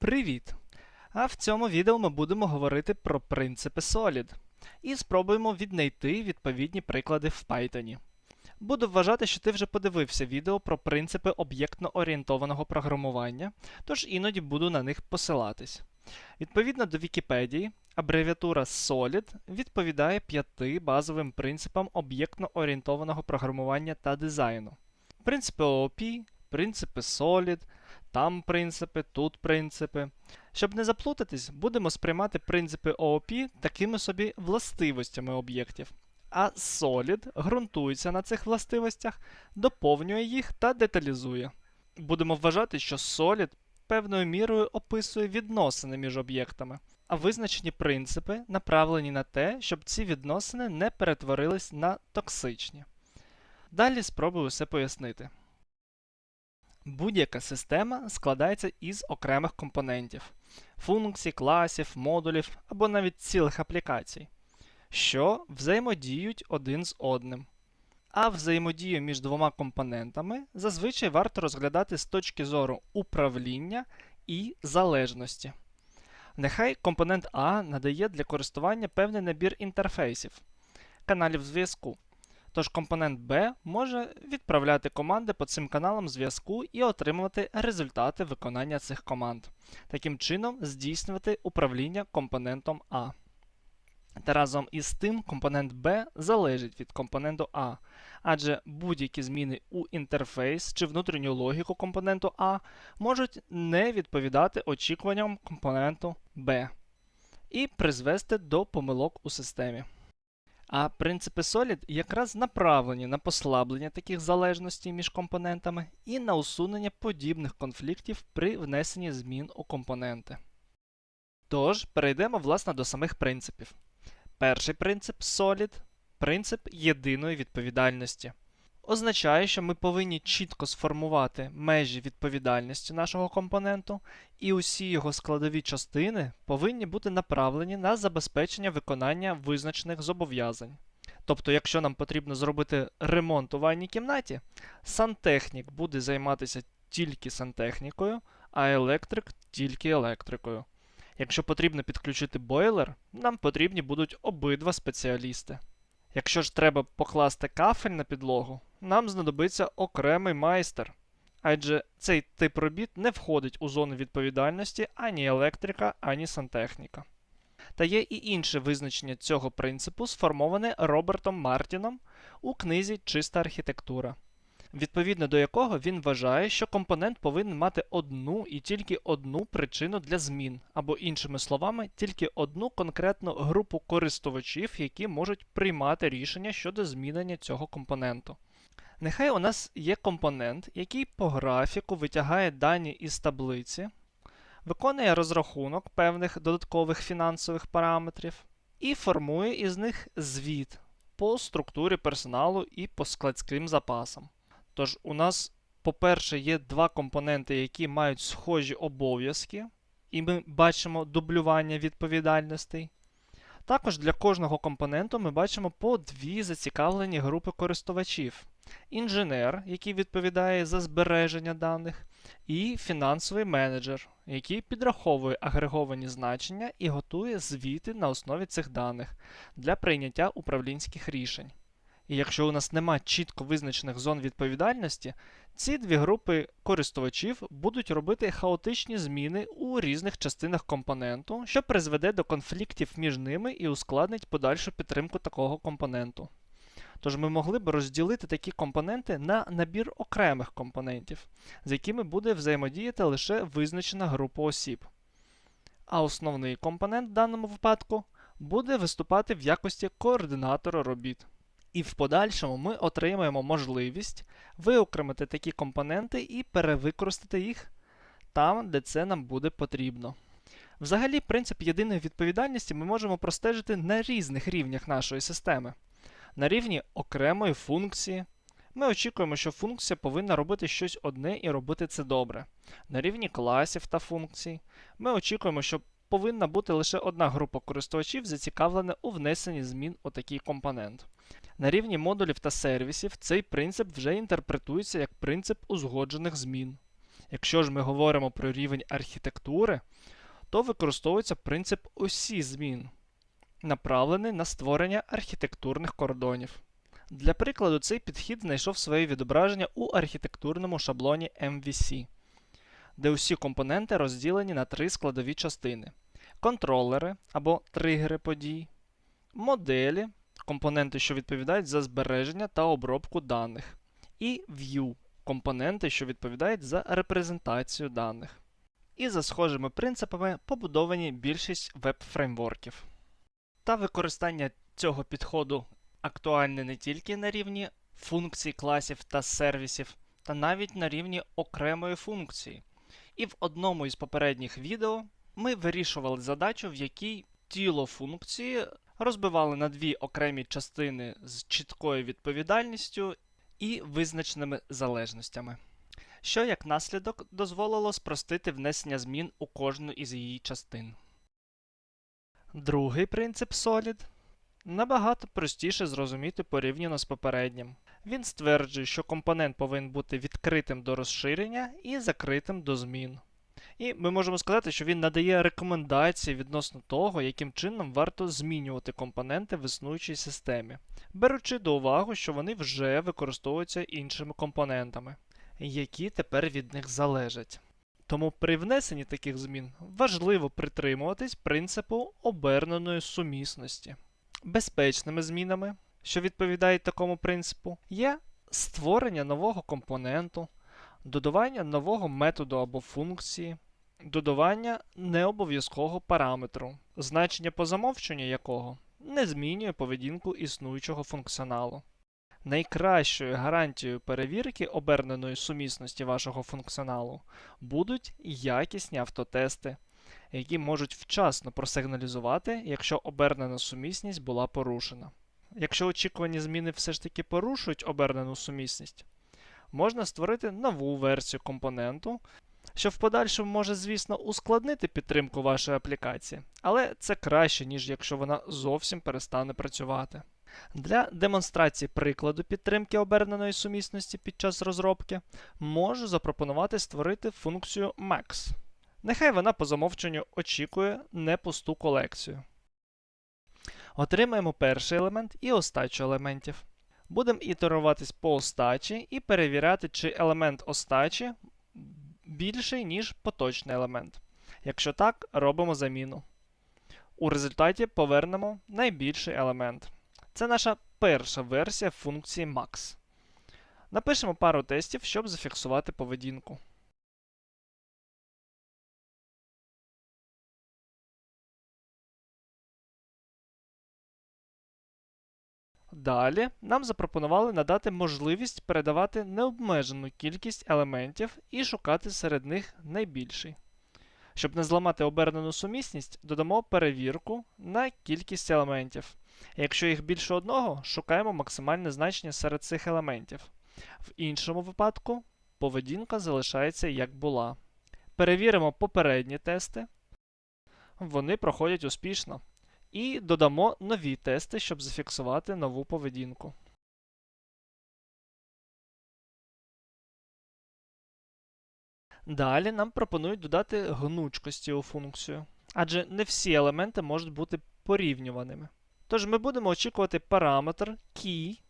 Привіт! А в цьому відео ми будемо говорити про принципи Solid і спробуємо віднайти відповідні приклади в Python. Буду вважати, що ти вже подивився відео про принципи об'єктно-орієнтованого програмування, тож іноді буду на них посилатись. Відповідно до Вікіпедії, абревіатура SOLID відповідає п'яти базовим принципам об'єктно-орієнтованого програмування та дизайну. Принципи ООП, принципи SOLID, там принципи, тут принципи. Щоб не заплутатись, будемо сприймати принципи ООП такими собі властивостями об'єктів. А Solid ґрунтується на цих властивостях, доповнює їх та деталізує. Будемо вважати, що Solid певною мірою описує відносини між об'єктами, а визначені принципи направлені на те, щоб ці відносини не перетворились на токсичні. Далі спробую все пояснити. Будь-яка система складається із окремих компонентів функцій, класів, модулів або навіть цілих аплікацій, що взаємодіють один з одним. А взаємодію між двома компонентами зазвичай варто розглядати з точки зору управління і залежності. Нехай компонент А надає для користування певний набір інтерфейсів, каналів зв'язку. Тож компонент B може відправляти команди по цим каналам зв'язку і отримувати результати виконання цих команд, таким чином здійснювати управління компонентом А. Та разом із тим компонент B залежить від компоненту А, адже будь-які зміни у інтерфейс чи внутрішню логіку компоненту А можуть не відповідати очікуванням компоненту B і призвести до помилок у системі. А принципи Solid якраз направлені на послаблення таких залежностей між компонентами і на усунення подібних конфліктів при внесенні змін у компоненти. Тож, перейдемо власне до самих принципів. Перший принцип Solid принцип єдиної відповідальності. Означає, що ми повинні чітко сформувати межі відповідальності нашого компоненту, і усі його складові частини повинні бути направлені на забезпечення виконання визначених зобов'язань. Тобто, якщо нам потрібно зробити ремонт у ванній кімнаті, сантехнік буде займатися тільки сантехнікою, а електрик тільки електрикою. Якщо потрібно підключити бойлер, нам потрібні будуть обидва спеціалісти. Якщо ж треба покласти кафель на підлогу, нам знадобиться окремий майстер, адже цей тип робіт не входить у зону відповідальності ані електрика, ані сантехніка. Та є і інше визначення цього принципу, сформоване Робертом Мартіном у книзі Чиста архітектура, відповідно до якого він вважає, що компонент повинен мати одну і тільки одну причину для змін, або, іншими словами, тільки одну конкретну групу користувачів, які можуть приймати рішення щодо змінення цього компоненту. Нехай у нас є компонент, який по графіку витягає дані із таблиці, виконує розрахунок певних додаткових фінансових параметрів і формує із них звіт по структурі персоналу і по складським запасам. Тож у нас, по-перше, є два компоненти, які мають схожі обов'язки, і ми бачимо дублювання відповідальностей. Також для кожного компоненту ми бачимо по дві зацікавлені групи користувачів: інженер, який відповідає за збереження даних, і фінансовий менеджер, який підраховує агреговані значення і готує звіти на основі цих даних для прийняття управлінських рішень. І якщо у нас немає чітко визначених зон відповідальності, ці дві групи користувачів будуть робити хаотичні зміни у різних частинах компоненту, що призведе до конфліктів між ними і ускладнить подальшу підтримку такого компоненту. Тож ми могли б розділити такі компоненти на набір окремих компонентів, з якими буде взаємодіяти лише визначена група осіб. А основний компонент в даному випадку буде виступати в якості координатора робіт. І в подальшому ми отримаємо можливість виокремити такі компоненти і перевикористати їх там, де це нам буде потрібно. Взагалі, принцип єдиної відповідальності ми можемо простежити на різних рівнях нашої системи. На рівні окремої функції. Ми очікуємо, що функція повинна робити щось одне і робити це добре. На рівні класів та функцій. Ми очікуємо, що повинна бути лише одна група користувачів, зацікавлена у внесенні змін у такий компонент. На рівні модулів та сервісів цей принцип вже інтерпретується як принцип узгоджених змін. Якщо ж ми говоримо про рівень архітектури, то використовується принцип осі змін, направлений на створення архітектурних кордонів. Для прикладу, цей підхід знайшов своє відображення у архітектурному шаблоні MVC, де усі компоненти розділені на три складові частини: контролери або тригери подій, моделі, компоненти, що відповідають за збереження та обробку даних, і View компоненти, що відповідають за репрезентацію даних. І за схожими принципами побудовані більшість веб-фреймворків. Та використання цього підходу актуальне не тільки на рівні функцій, класів та сервісів, та навіть на рівні окремої функції. І в одному із попередніх відео ми вирішували задачу, в якій тіло функції розбивали на дві окремі частини з чіткою відповідальністю і визначеними залежностями, що як наслідок дозволило спростити внесення змін у кожну із її частин. Другий принцип Solid набагато простіше зрозуміти порівняно з попереднім. Він стверджує, що компонент повинен бути відкритим до розширення і закритим до змін. І ми можемо сказати, що він надає рекомендації відносно того, яким чином варто змінювати компоненти в існуючій системі, беручи до уваги, що вони вже використовуються іншими компонентами, які тепер від них залежать. Тому при внесенні таких змін важливо притримуватись принципу оберненої сумісності. Безпечними змінами, що відповідають такому принципу, є створення нового компоненту, додавання нового методу або функції, додавання необов'язкового параметру, значення по замовченню якого не змінює поведінку існуючого функціоналу. Найкращою гарантією перевірки оберненої сумісності вашого функціоналу будуть якісні автотести, які можуть вчасно просигналізувати, якщо обернена сумісність була порушена. Якщо очікувані зміни все ж таки порушують обернену сумісність, можна створити нову версію компоненту, що в подальшому може, звісно, ускладнити підтримку вашої аплікації, але це краще, ніж якщо вона зовсім перестане працювати. Для демонстрації прикладу підтримки оберненої сумісності під час розробки можу запропонувати створити функцію max. Нехай вона по замовченню очікує непусту колекцію. Отримаємо перший елемент і остачу елементів. Будемо ітеруватись по остачі і перевіряти, чи елемент остачі більший, ніж поточний елемент. Якщо так, робимо заміну. У результаті повернемо найбільший елемент. Це наша перша версія функції max. Напишемо пару тестів, щоб зафіксувати поведінку. Далі нам запропонували надати можливість передавати необмежену кількість елементів і шукати серед них найбільший. Щоб не зламати обернену сумісність, додамо перевірку на кількість елементів. Якщо їх більше одного, шукаємо максимальне значення серед цих елементів. В іншому випадку поведінка залишається як була. Перевіримо попередні тести. Вони проходять успішно. І додамо нові тести, щоб зафіксувати нову поведінку. Далі нам пропонують додати гнучкості у функцію, адже не всі елементи можуть бути порівнюваними. Тож ми будемо очікувати параметр key,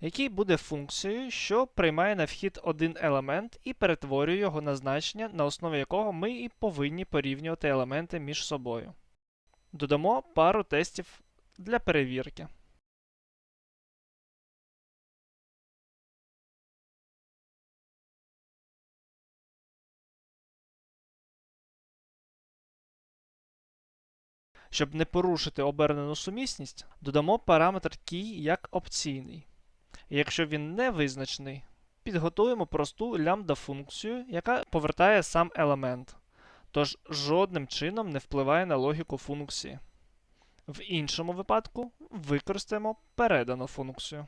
який буде функцією, що приймає на вхід один елемент і перетворює його на значення, на основі якого ми і повинні порівнювати елементи між собою. Додамо пару тестів для перевірки. Щоб не порушити обернену сумісність, додамо параметр key як опційний. Якщо він не визначений, підготуємо просту лямбда-функцію, яка повертає сам елемент тож жодним чином не впливає на логіку функції. В іншому випадку використаємо передану функцію.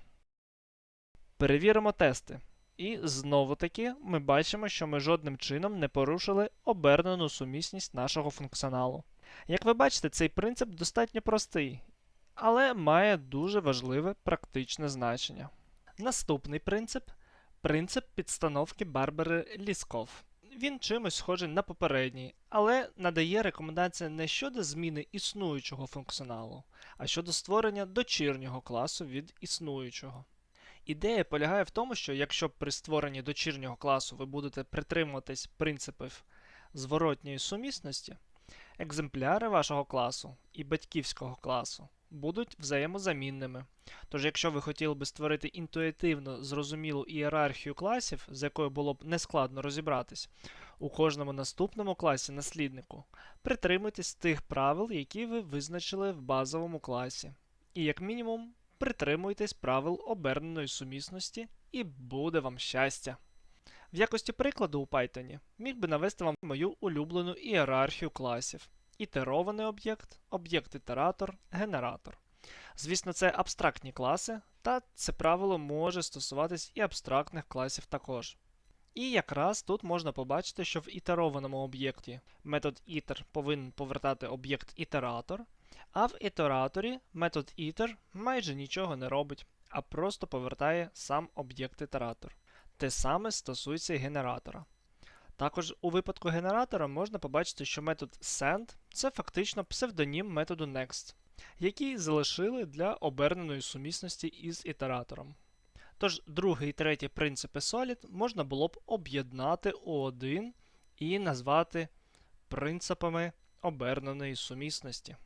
Перевіримо тести. І знову таки ми бачимо, що ми жодним чином не порушили обернену сумісність нашого функціоналу. Як ви бачите, цей принцип достатньо простий, але має дуже важливе практичне значення. Наступний принцип принцип підстановки Барбери Лісков. Він чимось схожий на попередній, але надає рекомендації не щодо зміни існуючого функціоналу, а щодо створення дочірнього класу від існуючого. Ідея полягає в тому, що якщо при створенні дочірнього класу ви будете притримуватись принципів зворотньої сумісності, екземпляри вашого класу і батьківського класу будуть взаємозамінними. Тож, якщо ви хотіли би створити інтуїтивно зрозумілу ієрархію класів, з якою було б нескладно розібратись, у кожному наступному класі насліднику притримуйтесь тих правил, які ви визначили в базовому класі. І як мінімум притримуйтесь правил оберненої сумісності, і буде вам щастя. В якості прикладу у Python міг би навести вам мою улюблену ієрархію класів: ітерований об'єкт, об'єкт-ітератор, генератор. Звісно, це абстрактні класи, та це правило може стосуватись і абстрактних класів також. І якраз тут можна побачити, що в ітерованому об'єкті метод iter повинен повертати об'єкт ітератор, а в ітераторі метод iter майже нічого не робить, а просто повертає сам об'єкт ітератор. Те саме стосується генератора. Також у випадку генератора можна побачити, що метод send це фактично псевдонім методу next, який залишили для оберненої сумісності із ітератором. Тож другий і третій принципи Solid можна було б об'єднати у один і назвати принципами оберненої сумісності.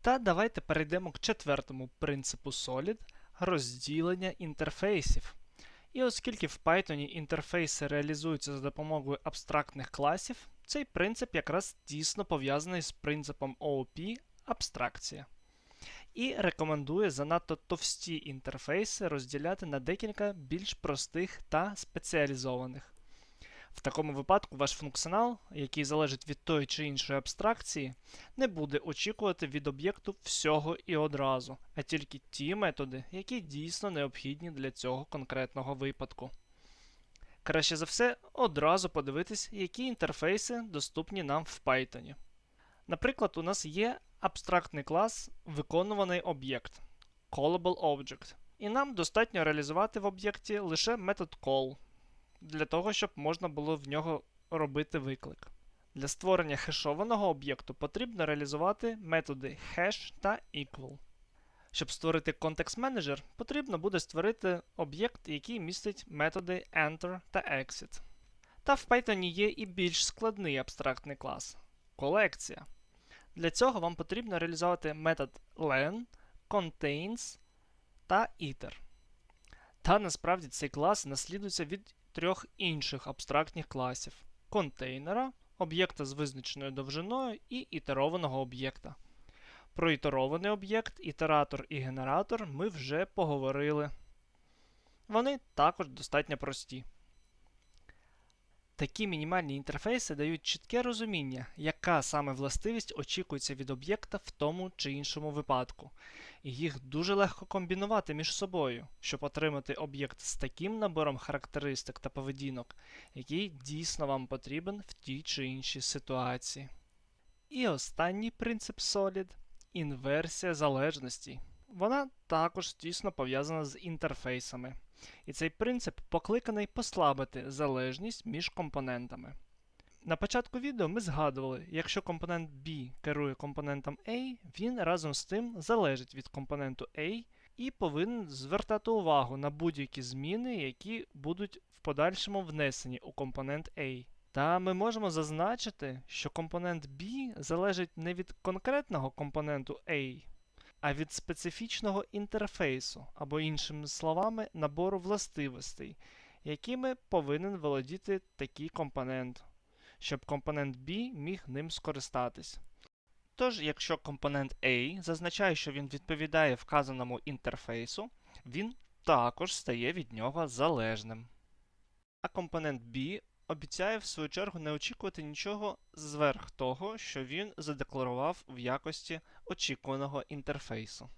Та давайте перейдемо к четвертому принципу Solid розділення інтерфейсів. І оскільки в Python інтерфейси реалізуються за допомогою абстрактних класів, цей принцип якраз тісно пов'язаний з принципом OOP абстракція. І рекомендує занадто товсті інтерфейси розділяти на декілька більш простих та спеціалізованих. В такому випадку ваш функціонал, який залежить від тої чи іншої абстракції, не буде очікувати від об'єкту всього і одразу, а тільки ті методи, які дійсно необхідні для цього конкретного випадку. Краще за все, одразу подивитись, які інтерфейси доступні нам в Python. Наприклад, у нас є абстрактний клас виконуваний об'єкт Callable Object, і нам достатньо реалізувати в об'єкті лише метод call для того, щоб можна було в нього робити виклик. Для створення хешованого об'єкту потрібно реалізувати методи hash та equal. Щоб створити контекст менеджер, потрібно буде створити об'єкт, який містить методи enter та exit. Та в Python є і більш складний абстрактний клас колекція. Для цього вам потрібно реалізувати метод len, contains та iter. Та насправді цей клас наслідується від трьох інших абстрактних класів контейнера, об'єкта з визначеною довжиною і ітерованого об'єкта. Про ітерований об'єкт, ітератор і генератор ми вже поговорили. Вони також достатньо прості. Такі мінімальні інтерфейси дають чітке розуміння, яка саме властивість очікується від об'єкта в тому чи іншому випадку, і їх дуже легко комбінувати між собою, щоб отримати об'єкт з таким набором характеристик та поведінок, який дійсно вам потрібен в тій чи іншій ситуації. І останній принцип Solid інверсія залежностей. Вона також тісно пов'язана з інтерфейсами. І цей принцип покликаний послабити залежність між компонентами. На початку відео ми згадували, якщо компонент B керує компонентом A, він разом з тим залежить від компоненту A і повинен звертати увагу на будь-які зміни, які будуть в подальшому внесені у компонент A. Та ми можемо зазначити, що компонент B залежить не від конкретного компоненту A, а від специфічного інтерфейсу, або, іншими словами, набору властивостей, якими повинен володіти такий компонент, щоб компонент B міг ним скористатись. Тож, якщо компонент A зазначає, що він відповідає вказаному інтерфейсу, він також стає від нього залежним. А компонент B обіцяє в свою чергу не очікувати нічого зверх того, що він задекларував в якості очікуваного інтерфейсу.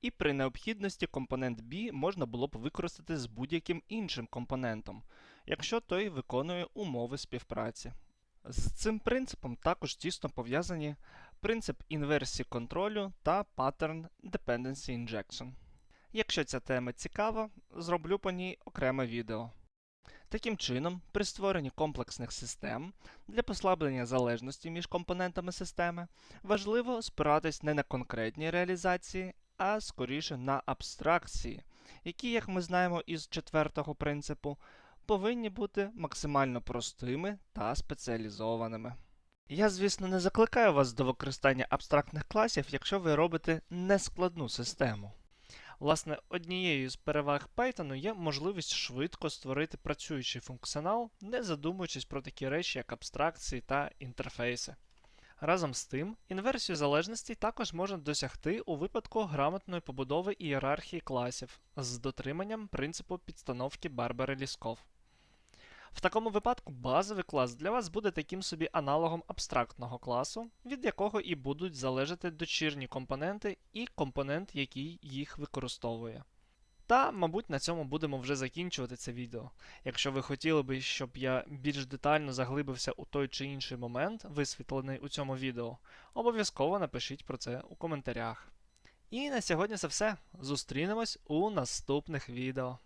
І при необхідності компонент B можна було б використати з будь-яким іншим компонентом, якщо той виконує умови співпраці. З цим принципом також тісно пов'язані принцип інверсії контролю та Pattern Dependency Injection. Якщо ця тема цікава, зроблю по ній окреме відео. Таким чином, при створенні комплексних систем для послаблення залежності між компонентами системи важливо спиратись не на конкретні реалізації, а скоріше на абстракції, які, як ми знаємо із четвертого принципу, повинні бути максимально простими та спеціалізованими. Я, звісно, не закликаю вас до використання абстрактних класів, якщо ви робите нескладну систему. Власне, однією з переваг Python є можливість швидко створити працюючий функціонал, не задумуючись про такі речі, як абстракції та інтерфейси. Разом з тим, інверсію залежностей також можна досягти у випадку грамотної побудови ієрархії класів з дотриманням принципу підстановки Барбери Лісков. В такому випадку базовий клас для вас буде таким собі аналогом абстрактного класу, від якого і будуть залежати дочірні компоненти і компонент, який їх використовує. Та, мабуть, на цьому будемо вже закінчувати це відео. Якщо ви хотіли би, щоб я більш детально заглибився у той чи інший момент, висвітлений у цьому відео, обов'язково напишіть про це у коментарях. І на сьогодні це все. Зустрінемось у наступних відео.